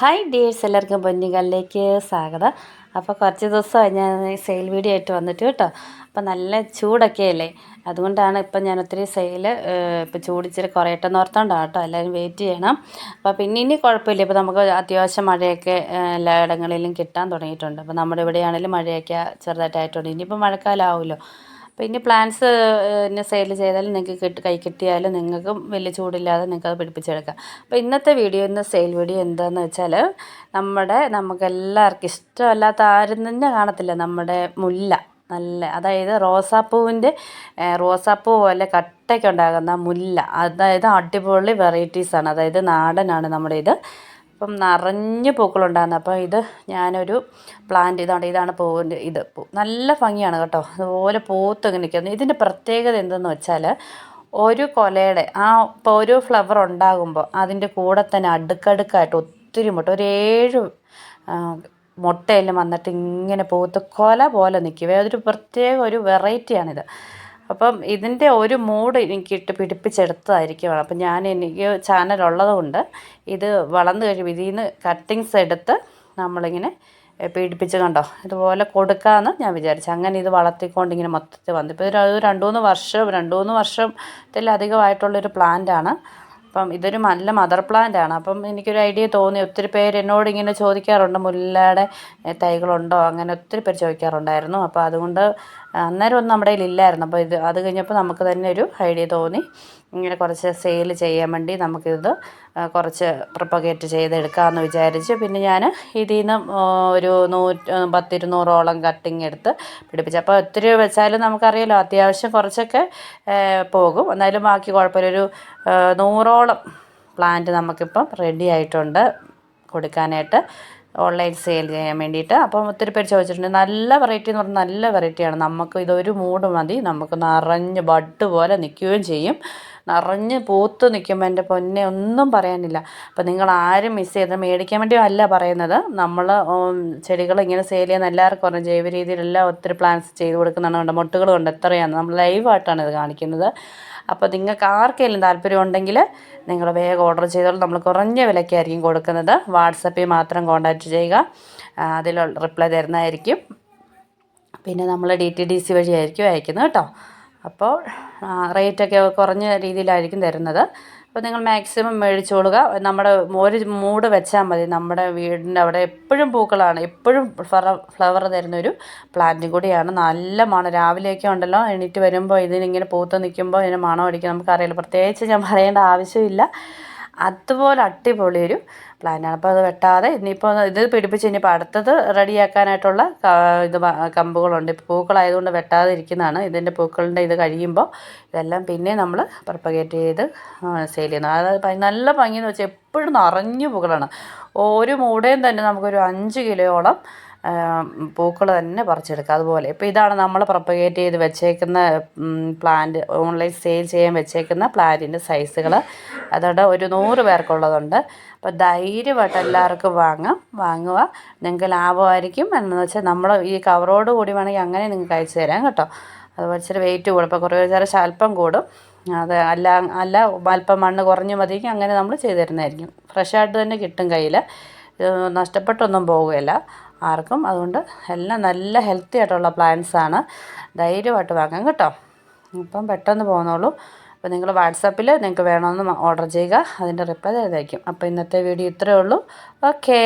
Hi dears എല്ലാവർക്കും പൊന്നികളിലേക്ക് സ്വാഗതം. അപ്പോൾ കുറച്ച് ദിവസമായി ഞാൻ സെയിൽ വീഡിയോ ആയിട്ട് വന്നിട്ട് കേട്ടോ. അപ്പോൾ നല്ല ചൂടൊക്കെ അല്ലേ? അതുകൊണ്ടാണ് ഇപ്പം ഞാൻ ഒത്തിരി സെയിൽ ഇപ്പോൾ ചൂടിച്ചിരി കുറയട്ടെന്ന് ഓർത്തോണ്ടാണ് കേട്ടോ. എല്ലാവരും വെയിറ്റ് ചെയ്യണം. അപ്പോൾ പിന്നെ ഇനി കുഴപ്പമില്ല. ഇപ്പോൾ നമുക്ക് അത്യാവശ്യം മഴയൊക്കെ എല്ലാ ഇടങ്ങളിലും കിട്ടാൻ തുടങ്ങിയിട്ടുണ്ട്. അപ്പോൾ നമ്മുടെ ഇവിടെയാണെങ്കിലും മഴയൊക്കെ ചെറുതായിട്ടായിട്ടുണ്ട്. ഇനിയിപ്പോൾ മഴക്കാലമാവുമല്ലോ ഇനി പ്ലാന്റ്സ് പിന്നെ സെയിൽ ചെയ്താലും നിങ്ങൾക്ക് കിട്ടി കൈ കിട്ടിയാലും നിങ്ങൾക്കും വലിയ ചൂടില്ലാതെ നിങ്ങൾക്ക് അത് പിടിപ്പിച്ചെടുക്കാം. അപ്പോൾ ഇന്നത്തെ വീഡിയോ ഇന്ന് സെയിൽ വീഡിയോ എന്താണെന്ന് വെച്ചാൽ നമ്മുടെ നമുക്ക് എല്ലാവർക്കും ഇഷ്ടമല്ലാത്ത ആരും തന്നെ കാണത്തില്ല നമ്മുടെ മുല്ല. നല്ല അതായത് റോസാപ്പൂവിന്റെ റോസാപ്പൂ പോലെ കട്ടയ്ക്ക് ഉണ്ടാകുന്ന മുല്ല. അതായത് അടിപൊളി വെറൈറ്റീസാണ് അതായത് നാടനാണ് നമ്മുടെ ഇത്. അപ്പം നിറഞ്ഞ് പൂക്കളുണ്ടായിരുന്നു. അപ്പോൾ ഇത് ഞാനൊരു പ്ലാന്റ് ഇതാണ് ഇതാണ് പൂവിന്റെ ഇത്. നല്ല ഭംഗിയാണ് കേട്ടോ. അതുപോലെ പൂത്ത് ഇങ്ങനെ നിൽക്കുന്നു. ഇതിന്റെ പ്രത്യേകത എന്തെന്ന് വെച്ചാൽ ഒരു കൊലയുടെ ആ ഇപ്പോൾ ഒരു ഫ്ലവർ ഉണ്ടാകുമ്പോൾ അതിന്റെ കൂടെ തന്നെ അടുക്കടുക്കായിട്ട് ഒത്തിരി മുട്ട ഒരു ഏഴ് മുട്ടയെല്ലാം വന്നിട്ട് ഇങ്ങനെ പൂത്ത് കൊല പോലെ നിൽക്കും അതൊരു പ്രത്യേക ഒരു വെറൈറ്റിയാണിത് അപ്പം ഇതിന്റെ ഒരു മൂഡ് എനിക്കിട്ട് പിടിപ്പിച്ചെടുത്തതായിരിക്കും അപ്പം ഞാൻ എനിക്ക് ചാനൽ ഉള്ളതുകൊണ്ട് ഇത് വളർന്നു കഴിയുമ്പോൾ ഇതിൽ നിന്ന് കട്ടിങ്സ് എടുത്ത് നമ്മളിങ്ങനെ പീഡിപ്പിച്ച് കണ്ടോ? ഇതുപോലെ കൊടുക്കാമെന്ന് ഞാൻ വിചാരിച്ചു. അങ്ങനെ ഇത് വളർത്തിക്കൊണ്ട് ഇങ്ങനെ മൊത്തത്തിൽ വന്നു. ഇപ്പോൾ ഒരു രണ്ട് മൂന്ന് വർഷം രണ്ട് മൂന്ന് വർഷത്തിലധികമായിട്ടുള്ളൊരു പ്ലാന്റാണ്. അപ്പം ഇതൊരു നല്ല മദർ പ്ലാന്റ് ആണ്. അപ്പം എനിക്കൊരു ഐഡിയ തോന്നി. ഒത്തിരി പേര് എന്നോട് ഇങ്ങനെ ചോദിക്കാറുണ്ട്. മുല്ലയുടെ തൈകളുണ്ടോ? അങ്ങനെ ഒത്തിരി പേര് ചോദിക്കാറുണ്ടായിരുന്നു. അപ്പോൾ അതുകൊണ്ട് അന്നേരം ഒന്നും നമ്മുടെ കയ്യിൽ ഇല്ലായിരുന്നു. അപ്പോൾ ഇത് അത് കഴിഞ്ഞപ്പോൾ നമുക്ക് തന്നെ ഒരു ഐഡിയ തോന്നി. ഇങ്ങനെ കുറച്ച് സെയിൽ ചെയ്യാൻ വേണ്ടി നമുക്കിത് കുറച്ച് പ്രൊപ്പഗേറ്റ് ചെയ്തെടുക്കാമെന്ന് വിചാരിച്ച് പിന്നെ ഞാൻ ഇതിൽ നിന്ന് ഒരു നൂറ്റ് പത്തിരുന്നൂറോളം കട്ടിങ് എടുത്ത് പിടിപ്പിച്ചു. അപ്പോൾ ഒത്തിരി വെച്ചാലും നമുക്കറിയാലോ അത്യാവശ്യം കുറച്ചൊക്കെ പോകും. എന്നാലും ബാക്കി കുഴപ്പമില്ല. ഒരു നൂറോളം പ്ലാന്റ് നമുക്കിപ്പം റെഡി ആയിട്ടുണ്ട് കൊടുക്കാനായിട്ട് ഓൺലൈൻ സെയിൽ ചെയ്യാൻ വേണ്ടിയിട്ട്. അപ്പം ഒത്തിരി പേര് ചോദിച്ചിട്ടുണ്ട് നല്ല വെറൈറ്റി എന്ന് പറഞ്ഞാൽ നല്ല വെറൈറ്റിയാണ് നമുക്ക് ഇതൊരു മൂഡ് മതി. നമുക്ക് നിറഞ്ഞ് ബഡ് പോലെ നിൽക്കുകയും ചെയ്യും. നിറഞ്ഞ് പൂത്ത് നിൽക്കുമ്പോൾ എന്റെ പൊന്നെ ഒന്നും പറയാനില്ല. അപ്പം നിങ്ങൾ ആരും മിസ് ചെയ്ത് മേടിക്കാൻ വേണ്ടി അല്ല പറയുന്നത്. നമ്മൾ ചെടികൾ ഇങ്ങനെ സെയിൽ ചെയ്യുന്ന എല്ലാവർക്കും പറഞ്ഞു ജൈവ രീതിയിലെല്ലാം ഒത്തിരി പ്ലാൻസ് ചെയ്ത് കൊടുക്കുന്നതാണ് മുട്ടുകൾ കൊണ്ട് എത്രയാണ് നമ്മൾ ലൈവായിട്ടാണ് ഇത് കാണിക്കുന്നത്. അപ്പോൾ നിങ്ങൾക്ക് ആർക്കെങ്കിലും താല്പര്യം ഉണ്ടെങ്കിൽ നിങ്ങൾ വേഗം ഓർഡർ ചെയ്തോളൂ. നമ്മൾ കുറഞ്ഞ വിലയ്ക്കായിരിക്കും കൊടുക്കുന്നത്. വാട്സപ്പിൽ മാത്രം കോൺടാക്റ്റ് ചെയ്യുക. അതിൽ റിപ്ലൈ തരുന്നതായിരിക്കും. പിന്നെ നമ്മൾ ഡി ടി ഡി സി വഴിയായിരിക്കും അയക്കുന്നത് കേട്ടോ. അപ്പോൾ റേറ്റൊക്കെ കുറഞ്ഞ രീതിയിലായിരിക്കും തരുന്നത്. അപ്പോൾ നിങ്ങൾ മാക്സിമം മേടിച്ചോളുക. നമ്മുടെ ഒരു മൂട് വെച്ചാൽ മതി. നമ്മുടെ വീടിന്റെ അവിടെ എപ്പോഴും പൂക്കളാണ്. എപ്പോഴും ഫ്ലവർ ഫ്ലവർ തരുന്നൊരു പ്ലാന്റും കൂടിയാണ്. നല്ല മണം. രാവിലെയൊക്കെ ഉണ്ടല്ലോ എണീറ്റ് വരുമ്പോൾ ഇതിനിങ്ങനെ പൂത്ത് നിൽക്കുമ്പോൾ ഇതിന് മണം അടിക്കും നമുക്കറിയില്ല. പ്രത്യേകിച്ച് ഞാൻ പറയേണ്ട ആവശ്യമില്ല. അതുപോലെ അടിപൊളി ഒരു പ്ലാനാണ് അപ്പോൾ അത് വെട്ടാതെ ഇനിയിപ്പോൾ ഇത് പിടിപ്പിച്ച് ഇനിയിപ്പോൾ അടുത്തത് റെഡിയാക്കാനായിട്ടുള്ള ഇത് കമ്പുകളുണ്ട്. പൂക്കളായതുകൊണ്ട് വെട്ടാതെ ഇരിക്കുന്നതാണ് ഇതിന്റെ പൂക്കളുടെ ഇത് കഴിയുമ്പോൾ ഇതെല്ലാം പിന്നെ നമ്മൾ പ്രപ്പഗേറ്റ് ചെയ്ത് സെയിൽ ചെയ്യുന്നു. അതായത് നല്ല ഭംഗിയെന്ന് വെച്ചാൽ എപ്പോഴും നിറഞ്ഞു പൂക്കളാണ്. ഒരു മൂടയും തന്നെ നമുക്കൊരു അഞ്ച് കിലോയോളം പൂക്കൾ തന്നെ പറിച്ചെടുക്കുക. അതുപോലെ ഇപ്പോൾ ഇതാണ് നമ്മൾ പ്രൊപ്പഗേറ്റ് ചെയ്ത് വെച്ചേക്കുന്ന പ്ലാന്റ് ഓൺലൈൻ സെയിൽ ചെയ്യാൻ വെച്ചേക്കുന്ന പ്ലാന്റിന്റെ സൈസുകൾ അതുകൊണ്ട് ഒരു നൂറ് പേർക്കുള്ളതുണ്ട്. അപ്പോൾ ധൈര്യമായിട്ട് എല്ലാവർക്കും വാങ്ങാം. വാങ്ങുക. നിങ്ങൾക്ക് ലാഭമായിരിക്കും. എന്ന് വെച്ചാൽ നമ്മൾ ഈ കവറോട് കൂടി വേണമെങ്കിൽ അങ്ങനെ നിങ്ങൾക്ക് അയച്ചു തരാം കേട്ടോ. അതുപോലെ ഇച്ചിരി വെയിറ്റ് കൂടും. അപ്പോൾ കുറേ നേരം അല്പം കൂടും. അത് അല്ല അല്ല അല്പം മണ്ണ് കുറഞ്ഞ് മതിയെങ്കിൽ അങ്ങനെ നമ്മൾ ചെയ്തു തരുന്നതായിരിക്കും. ഫ്രഷായിട്ട് തന്നെ കിട്ടും കയ്യിൽ നഷ്ടപ്പെട്ടൊന്നും പോവുകയില്ല. ആർക്കും അതുകൊണ്ട് എല്ലാം നല്ല ഹെൽത്തി ആയിട്ടുള്ള പ്ലാന്റ്സാണ് ധൈര്യമായിട്ട് വാങ്ങാം കേട്ടോ. ഇപ്പം പെട്ടെന്ന് പോകുന്നുള്ളൂ. അപ്പോൾ നിങ്ങൾ വാട്സാപ്പിൽ നിങ്ങൾക്ക് വേണമെന്ന് ഓർഡർ ചെയ്യുക. അതിന്റെ റിപ്ലൈ തരുന്നതായിരിക്കും. അപ്പോൾ ഇന്നത്തെ വീഡിയോ ഇത്രയേ ഉള്ളൂ. ഓക്കേ